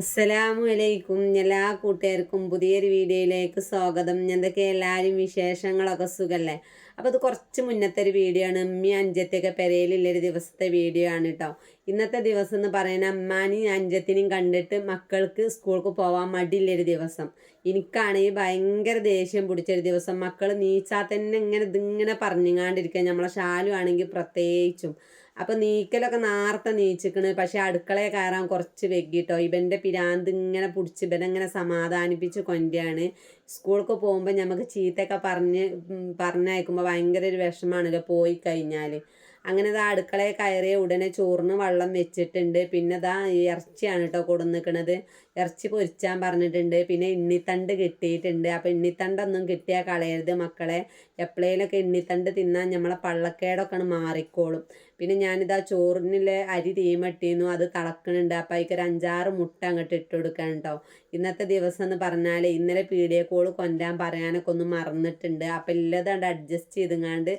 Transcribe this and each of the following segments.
അസ്സലാമു അലൈക്കും എല്ലാ കൂട്ടുകാർക്കും പുതിയൊരു വീഡിയോയിലേക്ക് സ്വാഗതം. എന്തൊക്കെ എല്ലാവരും വിശേഷങ്ങളൊക്കെ സുഖല്ലേ? അപ്പോൾ അത് കുറച്ച് മുന്നത്തെ ഒരു വീഡിയോ ആണ്. ഉമ്മി അഞ്ചത്തൊക്കെ പെരയിലുള്ളൊരു ദിവസത്തെ വീഡിയോ ആണ് കേട്ടോ ഇന്നത്തെ ദിവസം എന്ന് പറയുന്ന അമ്മാനെയും അഞ്ചത്തിനെയും കണ്ടിട്ട് മക്കൾക്ക് സ്കൂൾക്ക് പോകാൻ മടിയില്ലൊരു ദിവസം. എനിക്കാണെങ്കിൽ ഭയങ്കര ദേഷ്യം പിടിച്ചൊരു ദിവസം. മക്കൾ നീച്ചാൽ തന്നെ ഇങ്ങനെ ഇതിങ്ങനെ പറഞ്ഞുങ്ങാണ്ടിരിക്കുക. നമ്മളെ ഷാലു ആണെങ്കിൽ പ്രത്യേകിച്ചും. അപ്പൊ നീക്കലൊക്കെ നാർത്ത നീച്ചിക്കണ്. പക്ഷെ അടുക്കളയെ കയറാൻ കുറച്ച് വെക്കിട്ടോ ഇവന്റെ പിരാന്ത് ഇങ്ങനെ പിടിച്ച് ഇവനെങ്ങനെ സമാധാനിപ്പിച്ച് കൊണ്ടാണ് സ്കൂൾക്ക് പോകുമ്പോൾ നമുക്ക് ചീത്തയൊക്കെ പറഞ്ഞ് പറഞ്ഞയക്കുമ്പോൾ ഭയങ്കര ഒരു വിഷമാണല്ലോ പോയി കഴിഞ്ഞാൽ അങ്ങനെ ഇതാ അടുക്കളയിൽ കയറിയ ഉടനെ ചോറിന് വെള്ളം വെച്ചിട്ടുണ്ട്. പിന്നെ ഇതാ ഇറച്ചിയാണ് കേട്ടോ കൊടുന്നിക്കണത്. ഇറച്ചി പൊരിച്ചാൻ പറഞ്ഞിട്ടുണ്ട്. പിന്നെ ഇണ്ണിത്തണ്ട് കിട്ടിയിട്ടുണ്ട്. അപ്പം ഇണ്ണിത്തണ്ടൊന്നും കിട്ടിയാൽ കളയരുത് മക്കളെ. എപ്പോഴേലൊക്കെ ഇണ്ണിത്തണ്ട് തിന്നാൻ നമ്മളെ പള്ളക്കേടൊക്കെ മാറിക്കോളും. പിന്നെ ഞാനിതാ ചോറിനിലെ അരി തീമട്ടിന്നു അത് തിളക്കണുണ്ട്. അപ്പം അതിക്ക് ഒരു അഞ്ചാറ് മുട്ട അങ്ങോട്ട് ഇട്ട് കൊടുക്കാൻ കേട്ടോ ഇന്നത്തെ ദിവസം എന്ന് പറഞ്ഞാൽ ഇന്നലെ പീഡിയ കോൾ കൊണ്ടാൻ പറയാനൊക്കെ ഒന്ന് മറന്നിട്ടുണ്ട്. അപ്പം ഇല്ലാതെ അഡ്ജസ്റ്റ് ചെയ്തുങ്ങാണ്ട്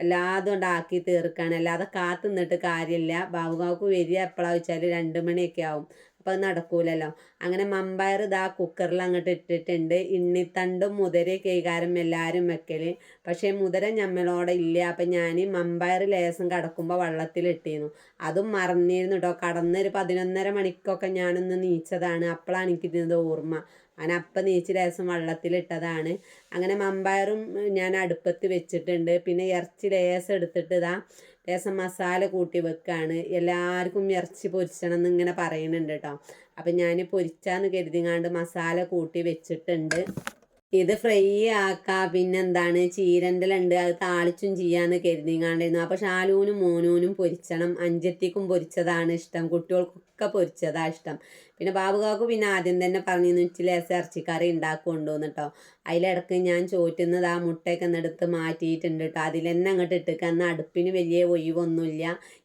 എല്ലാതും കൊണ്ട് ആക്കി തീർക്കാണ്. അല്ലാതെ കാത്തു നിന്നിട്ട് കാര്യമില്ല ബാബുകാക്ക് വരിക എപ്പോഴാണെന്ന് വെച്ചാൽ രണ്ട് മണിയൊക്കെ ആവും. അപ്പോൾ അത് നടക്കൂലല്ലോ. അങ്ങനെ മമ്പയർ ഇതാ കുക്കറിൽ അങ്ങോട്ട് ഇട്ടിട്ടുണ്ട്. ഇണ്ണിത്തണ്ടും മുതിര കൈകാരം എല്ലാവരും വെക്കൽ പക്ഷേ മുതര ഞമ്മളോടെ ഇല്ല. അപ്പം ഞാൻ മമ്പയർ ലേസം കടക്കുമ്പോൾ വെള്ളത്തിലിട്ടിരുന്നു അതും മറന്നിരുന്നു കേട്ടോ കടന്നൊരു പതിനൊന്നര മണിക്കൊക്കെ ഞാനൊന്ന് നീച്ചതാണ്. അപ്പോഴാണ് എനിക്കിരുന്നത് ഓർമ്മ. അങ്ങനെ അപ്പം നീച്ച് ലേസം വെള്ളത്തിലിട്ടതാണ് അങ്ങനെ മമ്പയറും ഞാൻ അടുപ്പത്ത് വെച്ചിട്ടുണ്ട്. പിന്നെ ഇറച്ചി ലേസം എടുത്തിട്ട് ഇതാ ലേസം മസാല കൂട്ടി വെക്കാണ്. എല്ലാവർക്കും ഇറച്ചി പൊരിച്ചണം എന്നിങ്ങനെ പറയുന്നുണ്ട് കേട്ടോ അപ്പം ഞാൻ പൊരിച്ചാന്ന് കരുതിങ്ങാണ്ട് മസാല കൂട്ടി വെച്ചിട്ടുണ്ട്. ഇത് ഫ്രൈ ആക്കാം പിന്നെന്താണ് ചീരണ്ടലുണ്ട് അത് താളിച്ചും ചെയ്യാന്ന് കരുതിങ്ങാണ്ടിരുന്നു അപ്പോൾ ഷാലൂനും മോനൂനും പൊരിച്ചണം. അഞ്ചത്തിക്കും പൊരിച്ചതാണ് ഇഷ്ടം. കുട്ടികൾക്കൊക്കെ പൊരിച്ചതാണ് ഇഷ്ടം. പിന്നെ ബാബു കാക്കു പിന്നെ ആദ്യം തന്നെ പറഞ്ഞു ഇച്ചിരി ലേസം ഇറച്ചിക്കറി ഉണ്ടാക്കുകൊണ്ടോന്ന് കേട്ടോ അതിലിടക്ക് ഞാൻ ചോറ്റുന്നത് ആ മുട്ടയൊക്കെ എടുത്ത് മാറ്റിയിട്ടുണ്ട് കേട്ടോ അതിൽ തന്നെ അങ്ങോട്ട് ഇട്ടേക്ക്. അന്ന് അടുപ്പിന് വലിയ ഒഴിവൊന്നുമില്ല.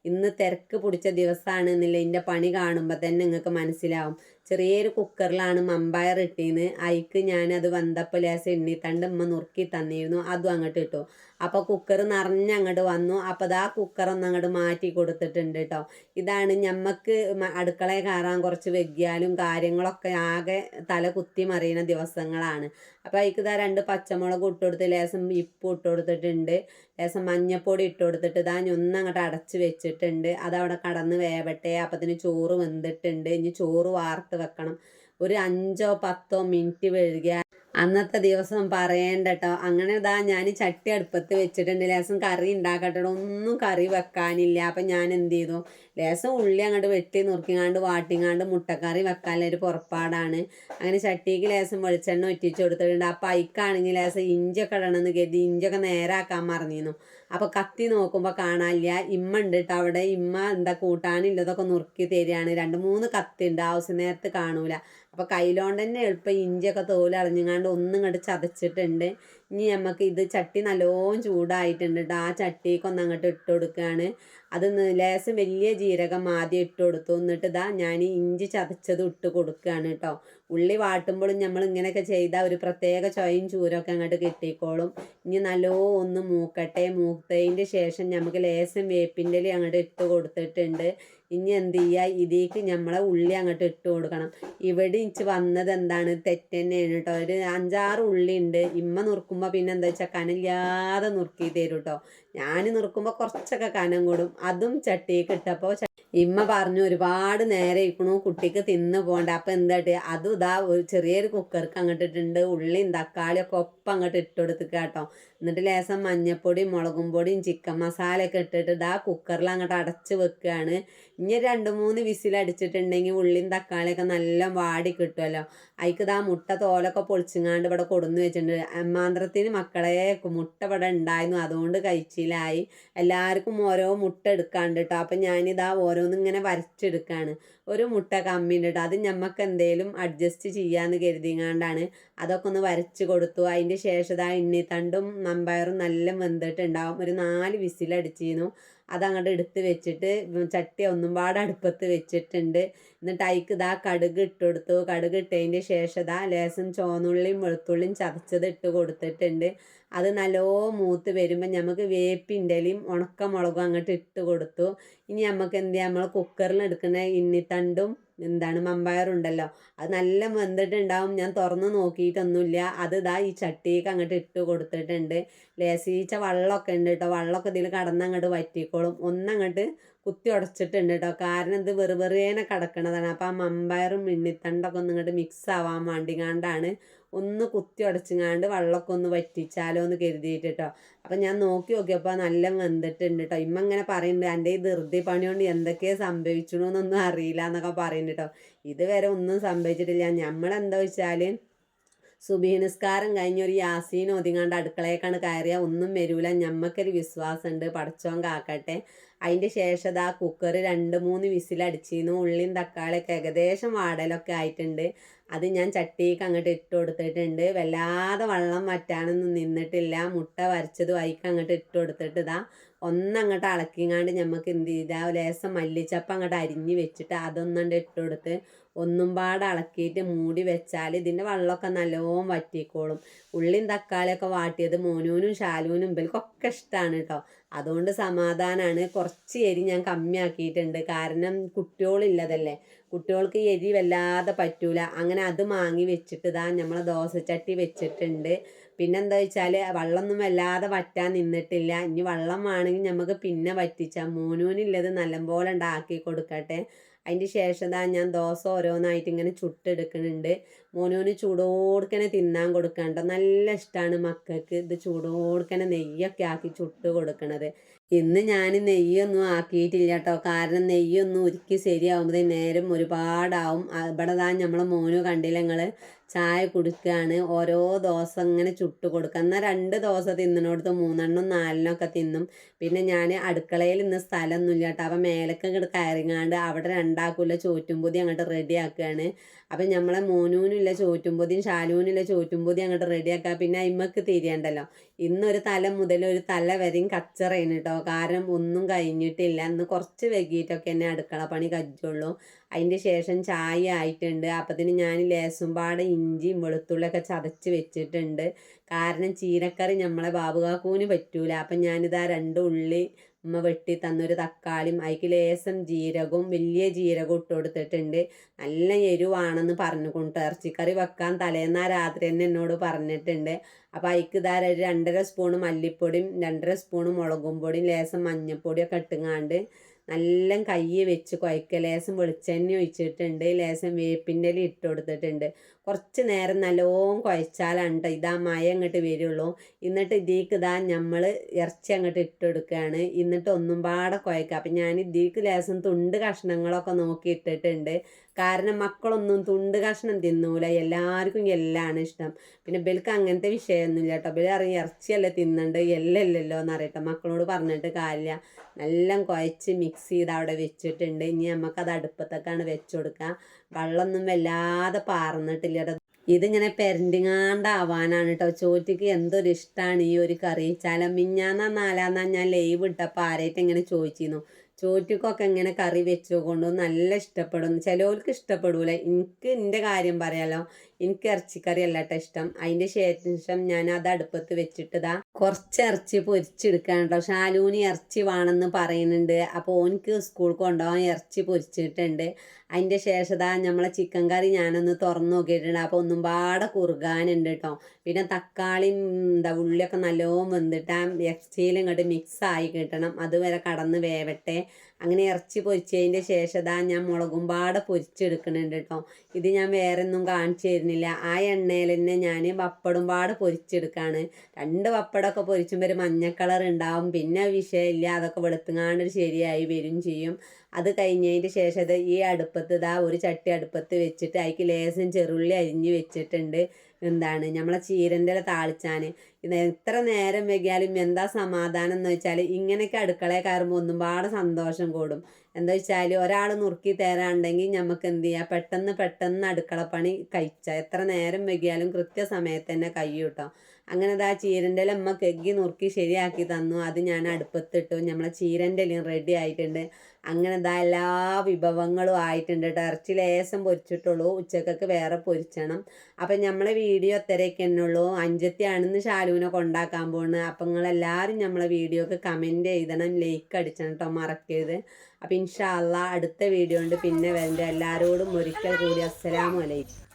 ഇന്ന് തിരക്ക് പിടിച്ച ദിവസമാണ് എന്നില്ല. ഇതിന്റെ പണി കാണുമ്പോൾ തന്നെ നിങ്ങൾക്ക് മനസ്സിലാവും. ചെറിയൊരു കുക്കറിലാണ് മമ്പയർ ഇട്ടീന്ന്. അതിക്ക് ഞാനത് വന്നപ്പോൾ ലേസം എണ്ണിത്തണ്ട് ഉമ്മ നുറുക്കി തന്നിരുന്നു. അതും അങ്ങോട്ട് ഇട്ടു. അപ്പോൾ കുക്കർ നിറഞ്ഞ് അങ്ങോട്ട് വന്നു. അപ്പോൾ ആ കുക്കർ ഒന്ന് അങ്ങോട്ട് മാറ്റി കൊടുത്തിട്ടുണ്ട് കേട്ടോ ഇതാണ് ഞമ്മക്ക് അടുക്കളയിൽ കയറാൻ കുറച്ച് വെഗ്യാലും കാര്യങ്ങളൊക്കെ ആകെ തല കുത്തി മറിയുന്ന ദിവസങ്ങളാണ്. അപ്പോൾ അതിക്ക് ഇതാ രണ്ട് പച്ചമുളക് ഇട്ട് കൊടുത്ത് ലേശം ഇപ്പ് ഇട്ട് കൊടുത്തിട്ടുണ്ട്. ലേശം മഞ്ഞപ്പൊടി ഇട്ട് കൊടുത്തിട്ട് ഇതാ ഒന്ന് അങ്ങോട്ട് അടച്ച് വെച്ചിട്ടുണ്ട്. അതവിടെ കടന്ന് വേവട്ടെ. അപ്പത്തിന് ചോറ് വെന്തിട്ടുണ്ട്. ഇനി ചോറ് വാർത്ത് വെക്കണം. ഒരു അഞ്ചോ പത്തോ മിനിറ്റ് വഴുകിയ അന്നത്തെ ദിവസം പറയേണ്ടട്ടോ. അങ്ങനെ ഇതാ ഞാൻ ചട്ടി അടുപ്പത്ത് വെച്ചിട്ടുണ്ട്. ലേസം കറി ഉണ്ടാക്കട്ടെ ഒന്നും കറി വെക്കാനില്ല. അപ്പം ഞാൻ എന്ത് ചെയ്തു? ലേസം ഉള്ളി അങ്ങോട്ട് വെട്ടി നുറുക്കിങ്ങാണ്ട് വാട്ടിങ്ങാണ്ട് മുട്ടക്കറി വെക്കാനുള്ള ഒരു പുറപ്പാടാണ്. അങ്ങനെ ചട്ടിക്ക് ലേസം വെളിച്ചെണ്ണ ഒറ്റിച്ച് കൊടുത്തിട്ടുണ്ട്. അപ്പം അയിക്കാണെങ്കിൽ ലേസം ഇഞ്ചൊക്കെ ഇടണമെന്ന് കരുതി ഇഞ്ചൊക്കെ നേരാക്കാൻ മറന്നിരുന്നു അപ്പോൾ കത്തി നോക്കുമ്പോൾ കാണാനില്ല. ഇമ്മ ഉണ്ട് കേട്ടോ അവിടെ. ഇമ്മ എന്താ കൂട്ടാനില്ലതൊക്കെ നുറുക്കി തരികയാണ്. രണ്ട് മൂന്ന് കത്തി ഉണ്ട്. ആവശ്യ നേരത്ത് കാണൂല. അപ്പോൾ കയ്യിലോണ്ട് തന്നെ എളുപ്പം ഇഞ്ചിയൊക്കെ തോലറിഞ്ഞങ്ങാണ്ട് ഒന്നും ഇങ്ങോട്ട് ചതച്ചിട്ടുണ്ട്. ഇനി നമുക്ക് ഇത് ചട്ടി നല്ലോണം ചൂടായിട്ടുണ്ട് കേട്ടോ ആ ചട്ടിക്ക് ഒന്ന് അങ്ങോട്ട് ഇട്ട് കൊടുക്കുകയാണ് അത് ലേശം വലിയ ജീരകം ആദ്യം ഇട്ട് കൊടുത്തു. എന്നിട്ട് ഇതാ ഞാൻ ഇഞ്ചി ചതച്ചത് ഇട്ട് കൊടുക്കുകയാണ് കേട്ടോ ഉള്ളി വാട്ടുമ്പോഴും നമ്മൾ ഇങ്ങനെയൊക്കെ ചെയ്താൽ ഒരു പ്രത്യേക ചൊയും ചൂരൊക്കെ അങ്ങോട്ട് കിട്ടിക്കോളും. ഇനി നല്ലോ ഒന്ന് മൂക്കട്ടെ. മൂത്തതിന്റെ ശേഷം നമുക്ക് ലേശം വേപ്പിന്റെ അങ്ങോട്ട് ഇട്ട് കൊടുത്തിട്ടുണ്ട്. ഇനി എന്ത് ചെയ്യുക ഇതിലേക്ക് നമ്മളെ ഉള്ളി അങ്ങോട്ട് ഇട്ട് കൊടുക്കണം. ഇവിടെ ഇച്ച് വന്നത് എന്താണ്? തെറ്റന്നെയാണ് കേട്ടോ ഒരു അഞ്ചാറ് ഉള്ളി ഉണ്ട് ഇമ്മ നുറുക്കുമ്പോൾ പിന്നെ എന്താ വെച്ചാൽ കനല്ലാതെ നുറുക്കി തരും കേട്ടോ ഞാൻ നുറുക്കുമ്പോൾ കുറച്ചൊക്കെ കനം കൂടും. അതും ചട്ടിക്ക് ഇട്ടപ്പോൾ ഇമ്മ പറഞ്ഞു ഒരുപാട് നേരെ ഇരിക്കണു കുട്ടിക്ക് തിന്ന് പോകണ്ട അപ്പം എന്താട്ട്? അതും ഇതാ ഒരു ചെറിയൊരു കുക്കർക്ക് അങ്ങോട്ട് ഇട്ടിട്ടുണ്ട് ഉള്ളിയും തക്കാളിയൊക്കെ ഒപ്പം അങ്ങോട്ട് ഇട്ട് കൊടുത്തിക്ക കേട്ടോ എന്നിട്ട് ലേസം മഞ്ഞപ്പൊടിയും മുളകും പൊടിയും ചിക്കൻ മസാലയൊക്കെ ഇട്ടിട്ട് ഇതാ കുക്കറിൽ അങ്ങോട്ട് അടച്ച് വെക്കുകയാണ് ഇനി രണ്ട് മൂന്ന് വിസിൽ അടിച്ചിട്ടുണ്ടെങ്കിൽ ഉള്ളിയും തക്കാളിയൊക്കെ നല്ല വാടി കിട്ടുമല്ലോ. അതിക്ക് ഇതാ മുട്ട തോലൊക്കെ പൊളിച്ചിങ്ങാണ്ട് ഇവിടെ കൊടുന്ന് വെച്ചിട്ടുണ്ട്. അമ്മാന്ത്രത്തിന് മക്കളെ മുട്ട ഇവിടെ ഉണ്ടായിരുന്നു. അതുകൊണ്ട് കഴിച്ചിലായി. എല്ലാവർക്കും ഓരോ മുട്ട എടുക്കാണ്ട് കേട്ടോ അപ്പം ഞാനിതാ ഓരോന്ന് ഇങ്ങനെ വരച്ചെടുക്കുകയാണ് ഒരു മുട്ട കമ്മിണ്ട് കേട്ടോ അത് ഞമ്മക്ക് എന്തേലും അഡ്ജസ്റ്റ് ചെയ്യാന്ന് കരുതിങ്ങാണ്ടാണ് അതൊക്കെ ഒന്ന് വരച്ച് കൊടുത്തു. അതിന്റെ ശേഷം ഇതാ തണ്ടും നമ്പയറും നല്ല വെന്തിട്ടുണ്ടാവും. ഒരു നാല് വിസിലടിച്ചിരുന്നു അതങ്ങോട്ട് എടുത്ത് വെച്ചിട്ട് ചട്ടി ഒന്നും പാടെ അടുപ്പത്ത് വെച്ചിട്ടുണ്ട്. എന്നിട്ട് അതിക്ക് ഇതാ കടുക് ഇട്ട് കൊടുത്തു. കടുക് ഇട്ടതിന്റെ ശേഷം ഇതാ ലേശം ചോന്നുള്ളിയും വെളുത്തുള്ളിയും ചതച്ചത് ഇട്ട് കൊടുത്തിട്ടുണ്ട്. അത് നല്ലോ മൂത്ത് വരുമ്പോൾ നമുക്ക് വേപ്പിന്റെ ഇലയും ഉണക്കമുളകും അങ്ങോട്ട് ഇട്ട് കൊടുത്തു. ഇനി നമുക്ക് എന്ത് ചെയ്യാം നമ്മൾ കുക്കറിൽ എടുക്കുന്ന ഇന്നിത്തണ്ടും എന്താണ് മമ്പയറുണ്ടല്ലോ അത് നല്ല വെന്തിട്ടുണ്ടാവും. ഞാൻ തുറന്ന് നോക്കിയിട്ടൊന്നുമില്ല. അത് ഇതാ ഈ ചട്ടിക്ക് അങ്ങോട്ട് ഇട്ട് കൊടുത്തിട്ടുണ്ട്. ലേസീച്ച വെള്ളമൊക്കെ ഉണ്ട് കേട്ടോ. വെള്ളമൊക്കെ ഇതിൽ കടന്നങ്ങോട്ട് വറ്റിക്കോളും. ഒന്നങ്ങോട്ട് കുത്തി ഉടച്ചിട്ടുണ്ട് കേട്ടോ. കാരണം ഇത് വെറുവെറിയേനെ കിടക്കണതാണ്. അപ്പോൾ ആ മമ്പയറും മിണ്ണിത്തണ്ടൊക്കെ ഒന്നിങ്ങോട്ട് മിക്സ് ആവാൻ വേണ്ടിങ്ങാണ്ടാണ് ഒന്ന് കുത്തി ഉടച്ചിങ്ങാണ്ട് വെള്ളമൊക്കെ ഒന്ന് വറ്റിച്ചാലോ എന്ന് കരുതിയിട്ട് കേട്ടോ അപ്പം ഞാൻ നോക്കി നോക്കിയപ്പോൾ നല്ല വെന്തിട്ടുണ്ട് കേട്ടോ ഇമ്മ ഇങ്ങനെ പറയുന്നുണ്ട് എന്റെ ഈ ധൃതി പണി കൊണ്ട് എന്തൊക്കെ സംഭവിച്ചണമെന്നൊന്നും അറിയില്ല എന്നൊക്കെ പറയുന്നുണ്ട് കേട്ടോ ഇതുവരെ ഒന്നും സംഭവിച്ചിട്ടില്ല. നമ്മളെന്താ വെച്ചാൽ നിസ്കാരം കഴിഞ്ഞ് ഒരു യാസീൻ ഒതുങ്ങാണ്ട് അടുക്കളയേക്കാണ് കയറിയാൽ ഒന്നും വരൂല. ഞമ്മക്കൊരു വിശ്വാസമുണ്ട് പടച്ചോൻ കാക്കട്ടെ. അതിന്റെ ശേഷം ആ കുക്കർ രണ്ട് മൂന്ന് വിസിലടിച്ചിരുന്നു ഉള്ളിയും തക്കാളിയൊക്കെ ഏകദേശം വാടലൊക്കെ ആയിട്ടുണ്ട്. അത് ഞാൻ ചട്ടിക്ക് അങ്ങോട്ട് ഇട്ട് കൊടുത്തിട്ടുണ്ട്. വല്ലാതെ വെള്ളം വറ്റാനൊന്നും നിന്നിട്ടില്ല. മുട്ട വരച്ചതും അതിക്ക് അങ്ങോട്ട് ഇട്ട് കൊടുത്തിട്ട് ഇതാ ഒന്നങ്ങോട്ട് അളക്കിങ്ങാണ്ട് നമുക്ക് എന്ത് ചെയ്താൽ ലേസം മല്ലിച്ചപ്പ് അങ്ങോട്ട് അരിഞ്ഞ് വെച്ചിട്ട് അതൊന്നണ്ട് ഇട്ട് കൊടുത്ത് ഒന്നും പാടെ ഇളക്കിയിട്ട് മൂടി വെച്ചാൽ ഇതിന്റെ വെള്ളമൊക്കെ നല്ലോണം വറ്റിക്കോളും. ഉള്ളിയും തക്കാളിയൊക്കെ വാട്ടിയത് മോനൂനും ശാലൂനും ഇവൽക്കൊക്കെ ഇഷ്ടമാണ് കേട്ടോ അതുകൊണ്ട് സമാധാനമാണ് കുറച്ച് എരി ഞാൻ കമ്മിയാക്കിയിട്ടുണ്ട്. കാരണം കുട്ടികളില്ലതല്ലേ. കുട്ടികൾക്ക് എരി വല്ലാതെ പറ്റൂല. അങ്ങനെ അത് മാങ്ങി വെച്ചിട്ട് ഇതാ നമ്മളെ ദോശച്ചട്ടി വെച്ചിട്ടുണ്ട്. പിന്നെന്താ വെച്ചാൽ വെള്ളമൊന്നും വല്ലാതെ വറ്റാൻ നിന്നിട്ടില്ല. ഇനി വെള്ളം വേണമെങ്കിൽ നമുക്ക് പിന്നെ വറ്റിച്ചാൽ മോനൂനില്ലത് നല്ലപോലെ ഉണ്ടാക്കി കൊടുക്കട്ടെ. അതിന്റെ ശേഷം ദാ ഞാൻ ദോശ ഓരോന്നായിട്ട് ഇങ്ങനെ ചുട്ടെടുക്കുന്നുണ്ട് മോനോന് ചൂടോടുക്കനെ തിന്നാൻ കൊടുക്കണ്ട നല്ല ഇഷ്ടമാണ് മക്കൾക്ക് ഇത് ചൂടോടുക്കനെ നെയ്യൊക്കെ ആക്കി ചുട്ട് കൊടുക്കണത്. ഇന്ന് ഞാൻ നെയ്യൊന്നും ആക്കിയിട്ടില്ല കേട്ടോ കാരണം നെയ്യൊന്നും ഒരുക്കി ശരിയാവുമ്പോഴേ നേരം ഒരുപാടാവും. ഇവിടെ താൻ നമ്മളെ മോനു കണ്ടില്ല നിങ്ങൾ ചായ കുടിക്കുകയാണ് ഓരോ ദോശ ഇങ്ങനെ ചുട്ട് കൊടുക്കുക എന്നാൽ രണ്ട് ദോശ തിന്നണോടത്ത് മൂന്നെണ്ണം നാലിനൊക്കെ തിന്നും. പിന്നെ ഞാൻ അടുക്കളയിൽ ഇന്ന് സ്ഥലമൊന്നുമില്ല കേട്ടോ. അപ്പം മേലൊക്കെ ഇങ്ങോട്ട് കയറിങ്ങാണ്ട് അവിടെ രണ്ടാക്കൂല ചോറ്റുംപൊതി അങ്ങോട്ട് റെഡി ആക്കുകയാണ് അപ്പം നമ്മളെ മോനൂനില്ല ചോറ്റുംപൊതിയും ഷാലൂനില്ല ചോറ്റുംപൊതി അങ്ങോട്ട് റെഡിയാക്കുക പിന്നെ അയിമക്ക് തിരിയണ്ടല്ലോ. ഇന്നൊരു തല മുതൽ ഒരു തല വരെയും കച്ചറയാണ് കേട്ടോ. കാരണം ഒന്നും കഴിഞ്ഞിട്ടില്ല. ഇന്ന് കുറച്ച് വൈകിട്ടൊക്കെ എന്നെ അടുക്കള പണി കജ്ജുള്ളൂ അതിന്റെ ശേഷം ചായ ആയിട്ടുണ്ട്. അപ്പത്തിന് ഞാൻ ലേസും പാടെ ഇഞ്ചിയും വെളുത്തുള്ളിയൊക്കെ ചതച്ച് വെച്ചിട്ടുണ്ട്. കാരണം ചീരക്കറി നമ്മളെ ബാബുകാക്കൂന് പറ്റൂല. അപ്പം ഞാനിതാ രണ്ട് ഉള്ളി ഉമ്മ വെട്ടി തന്നൊരു തക്കാളിയും അതിക്ക് ലേസം ജീരകവും വലിയ ജീരകവും ഇട്ട് കൊടുത്തിട്ടുണ്ട്. നല്ല എരിവാണെന്ന് പറഞ്ഞു കൊണ്ട് ഇറച്ചിക്കറി വെക്കാൻ തലേന്നാ രാത്രി തന്നെ എന്നോട് പറഞ്ഞിട്ടുണ്ട്. അപ്പോൾ അതിക്ക് ഇതാ രണ്ടര സ്പൂണ് മല്ലിപ്പൊടിയും രണ്ടര സ്പൂണ് മുളകും പൊടിയും ലേസം മഞ്ഞൾപ്പൊടിയൊക്കെ ഇട്ടുങ്ങാണ്ട് നല്ല കൈ വെച്ച് കുഴക്കുക ലേസം വെളിച്ചെണ്ണ ഒഴിച്ചിട്ടുണ്ട്. ലേസം വേപ്പിന്റെ ഇട്ട് കൊടുത്തിട്ടുണ്ട്. കുറച്ച് നേരം നല്ലോണം കുഴച്ചാലാണ് കേട്ടോ ഇതാ മയ അങ്ങോട്ട് വരുള്ളൂ. എന്നിട്ട് ഇതിലേക്ക് ഇതാ നമ്മൾ ഇറച്ചി അങ്ങോട്ട് ഇട്ടെടുക്കുകയാണ് എന്നിട്ട് ഒന്നും പാടെ കുഴക്കുക അപ്പം ഞാൻ ഇതിലേക്ക് ലേശം തുണ്ട് കഷ്ണങ്ങളൊക്കെ നോക്കി ഇട്ടിട്ടുണ്ട്. കാരണം മക്കളൊന്നും തുണ്ട് കഷ്ണം തിന്നൂല. എല്ലാവർക്കും എല്ലാമാണ് ഇഷ്ടം. പിന്നെ ബെൽക്ക് അങ്ങനത്തെ വിഷയമൊന്നുമില്ല കേട്ടോ ബെൽ അറിയാം ഇറച്ചിയല്ലേ തിന്നുണ്ട്? എല്ലല്ലോ എന്നറിയട്ടെ മക്കളോട് പറഞ്ഞിട്ട് കാര്യമില്ല നല്ല കുഴച്ച് മിക്സ് ചെയ്ത് അവിടെ വെച്ചിട്ടുണ്ട്. ഇനി നമുക്കത് അടുപ്പത്തൊക്കെയാണ് വെച്ചു കൊടുക്കുക വെള്ളമൊന്നും വല്ലാതെ പാർന്നിട്ടില്ല. ഇതിങ്ങനെ പെരണ്ടിങ്ങാണ്ടാവാനാണ് കേട്ടോ ചോറ്റിക്ക് എന്തൊരു ഇഷ്ടമാണ് ഈ ഒരു കറി. ചില മിഞ്ഞാന്നാ നാലാന്നാ ഞാൻ ലൈവ് ഇട്ടപ്പോൾ ആരായിട്ട് ഇങ്ങനെ ചോദിച്ചിരുന്നു. ചോറ്റിക്കൊക്കെ ഇങ്ങനെ കറി വെച്ചുകൊണ്ട് നല്ല ഇഷ്ടപ്പെടും ചിലവർക്ക് ഇഷ്ടപ്പെടൂല. എനിക്ക് എന്റെ കാര്യം പറയാലോ. എനിക്ക് ഇറച്ചിക്കറി അല്ല കേട്ടോ ഇഷ്ടം. അതിന്റെ ശേഷം ഞാൻ അത് അടുപ്പത്ത് വെച്ചിട്ടതാ കുറച്ച് ഇറച്ചി പൊരിച്ചെടുക്കാൻ കേട്ടോ ഷാലൂന് ഇറച്ചി വേണമെന്ന് പറയുന്നുണ്ട്. അപ്പോൾ ഓനിക്ക് സ്കൂൾ കൊണ്ടുപോകാൻ ഇറച്ചി പൊരിച്ചിട്ടുണ്ട്. അതിന്റെ ശേഷതാ നമ്മളെ ചിക്കൻ കറി ഞാനൊന്ന് തുറന്നു നോക്കിയിട്ടുണ്ട്. അപ്പോൾ ഒന്നും പാടെ കുറുകാനുണ്ട് കേട്ടോ. പിന്നെ തക്കാളി എന്താ ഉള്ളിയൊക്കെ നല്ലോണം വെന്തിട്ട് ആ ഇറച്ചിയിൽ ഇങ്ങോട്ട് മിക്സ് ആയി കിട്ടണം. അതുവരെ കടന്ന് വേവട്ടെ. അങ്ങനെ ഇറച്ചി പൊരിച്ചതിന്റെ ശേഷം ഇതാ ഞാൻ മുളകും പാടെ പൊരിച്ചെടുക്കുന്നുണ്ട് കേട്ടോ. ഇത് ഞാൻ വേറെ ഒന്നും കാണിച്ചു തരുന്നില്ല. ആ എണ്ണയിൽ തന്നെ ഞാൻ പപ്പടും പാടെ പൊരിച്ചെടുക്കുകയാണ് രണ്ട് പപ്പടമൊക്കെ പൊരിച്ചുമ്പോൾ ഒരു മഞ്ഞ കളർ ഉണ്ടാവും. പിന്നെ വിഷയമില്ല. അതൊക്കെ വെളുത്തുങ്ങാണ്ട് ശരിയായി വരും ചെയ്യും. അത് കഴിഞ്ഞതിന്റെ ശേഷം ഈ അടുപ്പത്ത് ഇതാ ഒരു ചട്ടി അടുപ്പത്ത് വെച്ചിട്ട് അതിക്ക് ലേശം ചെറുള്ളി അരിഞ്ഞ് വെച്ചിട്ടുണ്ട്. എന്താണ് നമ്മളെ ചീരന്റെ താളിച്ചാൻ. എത്ര നേരം വൈകിയാലും എന്താ സമാധാനം എന്ന് വെച്ചാൽ ഇങ്ങനെയൊക്കെ അടുക്കളയിൽ കയറുമ്പോൾ ഒന്നും പാടെ സന്തോഷം കൂടും. എന്താ വെച്ചാൽ ഒരാൾ നുറുക്കി തരാണ്ടെങ്കിൽ നമുക്ക് എന്ത് ചെയ്യാം? പെട്ടെന്ന് പെട്ടെന്ന് അടുക്കളപ്പണി കഴിച്ചാൽ എത്ര നേരം വൈകിയാലും കൃത്യസമയത്ത് തന്നെ കേട്ടോ അങ്ങനെ ആ ചീരന്റെ അമ്മ കെഗ്ഗി നുറുക്കി ശരിയാക്കി തന്നു. അത് ഞാൻ അടുപ്പത്തിട്ടു. നമ്മളെ ചീരന്റെ ഇലയും റെഡി ആയിട്ടുണ്ട്. അങ്ങനെ ദാ എല്ലാ വിഭവങ്ങളും ആയിട്ടുണ്ട് കേട്ടോ. ഇറച്ചി ലേശം പൊരിച്ചിട്ടുള്ളൂ. ഉച്ചക്കൊക്കെ വേറെ പൊരിച്ചണം. അപ്പം നമ്മളെ വീഡിയോ അത്രയൊക്കെ തന്നെ ഉള്ളൂ അഞ്ചത്തിയാണെന്ന് ഷാലുവിനെ കൊണ്ടാക്കാൻ പോകുന്നത് അപ്പം നിങ്ങളെല്ലാവരും നമ്മളെ വീഡിയോക്ക് കമന്റ് ചെയ്തണം ലൈക്ക് അടിച്ചണം കേട്ടോ മറക്കരുത്. അപ്പം ഇൻഷാ അള്ളാ അടുത്ത വീഡിയോ ഉണ്ട് പിന്നെ വരണ്ട. എല്ലാവരോടും ഒരിക്കൽ കൂടി അസ്സലാമു അലൈക്കും.